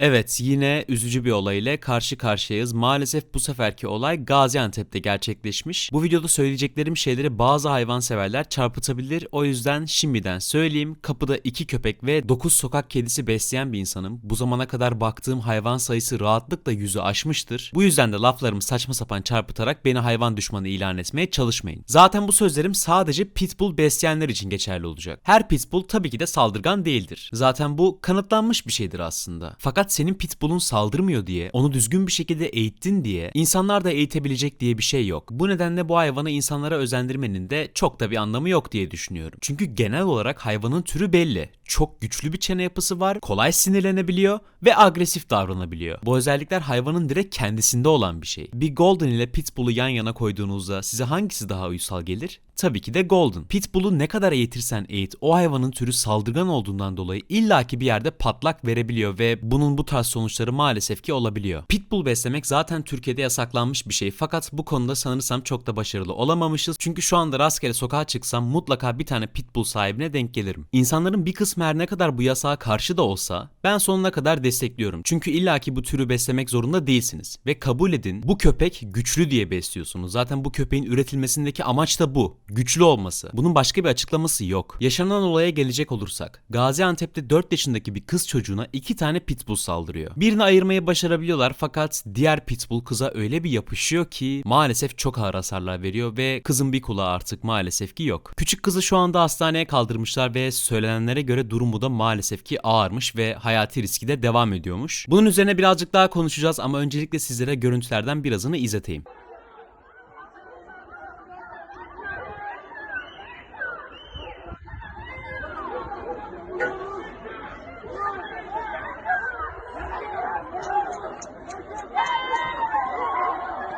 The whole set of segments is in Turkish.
Evet yine üzücü bir olay ile karşı karşıyayız. Maalesef bu seferki olay Gaziantep'te gerçekleşmiş. Bu videoda söyleyeceklerim şeyleri bazı hayvanseverler çarpıtabilir. O yüzden şimdiden söyleyeyim. Kapıda iki köpek ve 9 sokak kedisi besleyen bir insanım. Bu zamana kadar baktığım hayvan sayısı rahatlıkla yüzü aşmıştır. Bu yüzden de laflarımı saçma sapan çarpıtarak beni hayvan düşmanı ilan etmeye çalışmayın. Zaten bu sözlerim sadece pitbull besleyenler için geçerli olacak. Her pitbull tabii ki de saldırgan değildir. Zaten bu kanıtlanmış bir şeydir aslında. Fakat senin pitbullun saldırmıyor diye, onu düzgün bir şekilde eğittin diye, insanlar da eğitebilecek diye bir şey yok. Bu nedenle bu hayvanı insanlara özendirmenin de çok da bir anlamı yok diye düşünüyorum. Çünkü genel olarak hayvanın türü belli. Çok güçlü bir çene yapısı var, kolay sinirlenebiliyor ve agresif davranabiliyor. Bu özellikler hayvanın direkt kendisinde olan bir şey. Bir Golden ile Pitbull'u yan yana koyduğunuzda size hangisi daha uysal gelir? Tabii ki de Golden. Pitbull'u ne kadar eğitirsen eğit o hayvanın türü saldırgan olduğundan dolayı illaki bir yerde patlak verebiliyor ve bunun bu tarz sonuçları maalesef ki olabiliyor. Pitbull beslemek zaten Türkiye'de yasaklanmış bir şey fakat bu konuda sanırsam çok da başarılı olamamışız. Çünkü şu anda rastgele sokağa çıksam mutlaka bir tane Pitbull sahibine denk gelirim. İnsanların bir kısmı her ne kadar bu yasağa karşı da olsa ben sonuna kadar destekliyorum. Çünkü illaki bu türü beslemek zorunda değilsiniz. Ve kabul edin bu köpek güçlü diye besliyorsunuz. Zaten bu köpeğin üretilmesindeki amaç da bu. Güçlü olması. Bunun başka bir açıklaması yok. Yaşanan olaya gelecek olursak. Gaziantep'te 4 yaşındaki bir kız çocuğuna iki tane pitbull saldırıyor. Birini ayırmayı başarabiliyorlar fakat diğer pitbull kıza öyle bir yapışıyor ki maalesef çok ağır hasarlar veriyor ve kızın bir kulağı artık maalesef ki yok. Küçük kızı şu anda hastaneye kaldırmışlar ve söylenenlere göre durumu da maalesef ki ağırmış ve hayati riski de devam ediyormuş. Bunun üzerine birazcık daha konuşacağız ama öncelikle sizlere görüntülerden birazını izleteyim.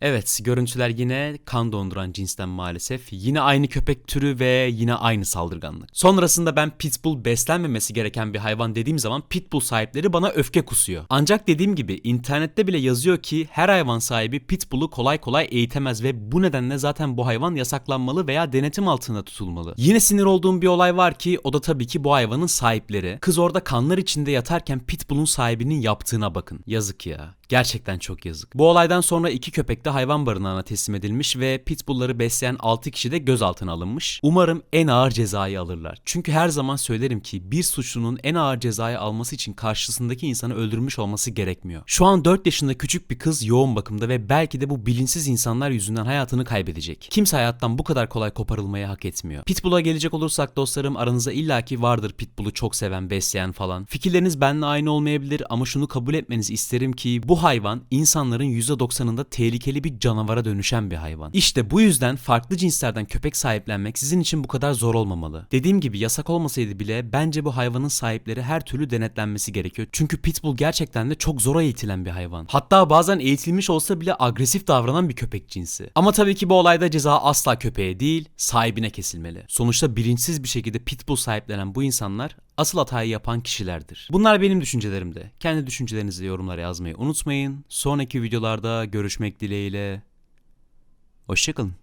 Evet, görüntüler yine kan donduran cinsten maalesef. Yine aynı köpek türü ve yine aynı saldırganlık. Sonrasında ben pitbull beslenmemesi gereken bir hayvan dediğim zaman pitbull sahipleri bana öfke kusuyor. Ancak dediğim gibi internette bile yazıyor ki her hayvan sahibi pitbull'u kolay kolay eğitemez ve bu nedenle zaten bu hayvan yasaklanmalı veya denetim altında tutulmalı. Yine sinir olduğum bir olay var ki o da tabii ki bu hayvanın sahipleri. Kız orada kanlar içinde yatarken pitbull'un sahibinin yaptığına bakın. Yazık ya. Gerçekten çok yazık. Bu olaydan sonra iki köpek de hayvan barınağına teslim edilmiş ve pitbullları besleyen 6 kişi de gözaltına alınmış. Umarım en ağır cezayı alırlar. Çünkü her zaman söylerim ki bir suçlunun en ağır cezayı alması için karşısındaki insanı öldürmüş olması gerekmiyor. Şu an 4 yaşında küçük bir kız yoğun bakımda ve belki de bu bilinçsiz insanlar yüzünden hayatını kaybedecek. Kimse hayattan bu kadar kolay koparılmayı hak etmiyor. Pitbull'a gelecek olursak dostlarım aranızda illaki vardır Pitbull'u çok seven, besleyen falan. Fikirleriniz benimle aynı olmayabilir ama şunu kabul etmenizi isterim ki bu hayvan insanların %90'ında tehlikeli bir canavara dönüşen bir hayvan. İşte bu yüzden farklı cinslerden köpek sahiplenmek sizin için bu kadar zor olmamalı. Dediğim gibi yasak olmasaydı bile bence bu hayvanın sahipleri her türlü denetlenmesi gerekiyor. Çünkü pitbull gerçekten de çok zor eğitilen bir hayvan. Hatta bazen eğitilmiş olsa bile agresif davranan bir köpek cinsi. Ama tabii ki bu olayda ceza asla köpeğe değil, sahibine kesilmeli. Sonuçta bilinçsiz bir şekilde pitbull sahiplenen bu insanlar asıl hatayı yapan kişilerdir. Bunlar benim düşüncelerimdi. Kendi düşüncelerinizi yorumlara yazmayı unutmayın. Sonraki videolarda görüşmek dileğiyle. Hoşçakalın.